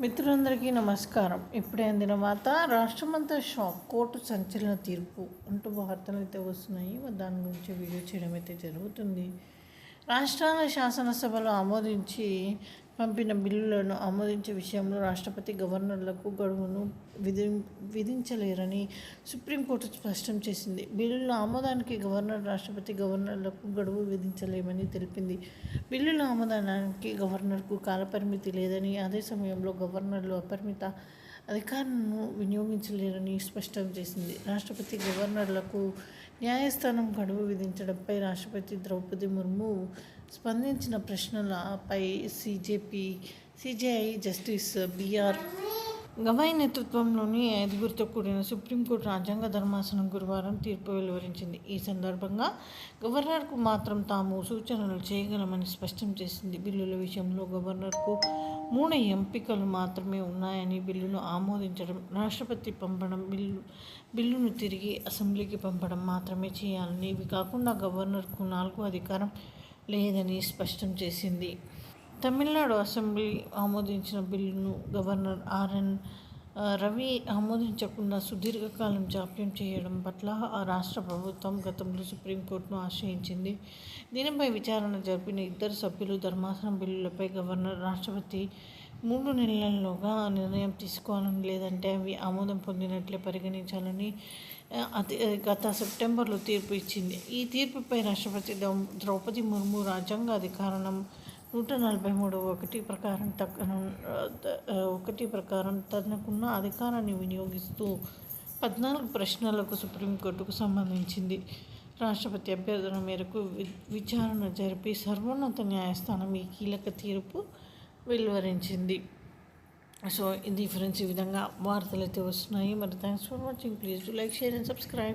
మిత్రులందరికీ నమస్కారం. ఇప్పుడే అందిన వార్త రాష్ట్రమంతా షాక్ కోర్టు సంచలన తీర్పు. అంటూ వార్తలు అయితే వస్తున్నాయి. దాని గురించి వీడియో చేయడం అయితే జరుగుతుంది. రాష్ట్రాల శాసనసభలో ఆమోదించి పంపిన బిల్లులను ఆమోదించే విషయంలో రాష్ట్రపతి గవర్నర్లకు గడువును విధి విధించలేరని సుప్రీంకోర్టు స్పష్టం చేసింది. బిల్లుల ఆమోదానికి గవర్నర్ రాష్ట్రపతి గవర్నర్లకు గడువు విధించలేమని తెలిపింది. బిల్లుల ఆమోదానికి గవర్నర్కు కాలపరిమితి లేదని అదే సమయంలో గవర్నర్లు అపరిమిత అధికారులను వినియోగించలేరని స్పష్టం చేసింది. రాష్ట్రపతి గవర్నర్లకు న్యాయస్థానం గడువు విధించడంపై రాష్ట్రపతి ద్రౌపది ముర్ము స్పందించిన ప్రశ్నలపై CJP CJI justice B R Gavai నేతృత్వంలోని ఐదుగురితో కూడిన సుప్రీంకోర్టు రాజ్యాంగ ధర్మాసనం గురువారం తీర్పు వెలువరించింది. ఈ సందర్భంగా గవర్నర్కు మాత్రం తాము సూచనలు చేయగలమని స్పష్టం చేసింది. బిల్లుల విషయంలో గవర్నర్కు మూడు ఎంపికలు మాత్రమే ఉన్నాయని బిల్లును ఆమోదించడం రాష్ట్రపతి పంపడం బిల్లు బిల్లును తిరిగి అసెంబ్లీకి పంపడం మాత్రమే చేయాలని. ఇవి కాకుండా గవర్నర్కు నాలుగు అధికారం లేదని స్పష్టం చేసింది. తమిళనాడు అసెంబ్లీ ఆమోదించిన బిల్లును గవర్నర్ ఆర్ఎన్ రవి ఆమోదించకుండా సుదీర్ఘకాలం జాప్యం చేయడం పట్ల ఆ రాష్ట్ర ప్రభుత్వం గతంలో సుప్రీంకోర్టును ఆశ్రయించింది. దీనిపై విచారణ జరిపిన ఇద్దరు సభ్యులు ధర్మాసనం బిల్లులపై గవర్నర్ రాష్ట్రపతి మూడు నెలల్లోగా నిర్ణయం తీసుకోవాలని లేదంటే అవి ఆమోదం పొందినట్లే పరిగణించాలని అతి గత సెప్టెంబర్లో తీర్పు ఇచ్చింది. ఈ తీర్పుపై రాష్ట్రపతి ద్రౌపది ముర్ము రాజ్యాంగ అధికారం నూట నలభై మూడు ఒకటి ప్రకారం తగ్గ ఒకటి ప్రకారం తనకున్న అధికారాన్ని వినియోగిస్తూ పద్నాలుగు ప్రశ్నలకు సుప్రీంకోర్టుకు సంబంధించింది. రాష్ట్రపతి అభ్యర్థన మేరకు విచారణ జరిపి సర్వోన్నత న్యాయస్థానం ఈ కీలక తీర్పు వెలువరించింది. సో ఇది ఫ్రెండ్స్ ఈ విధంగా వార్తలు అయితే వస్తున్నాయి. మరి thanks for watching. Please like share and subscribe.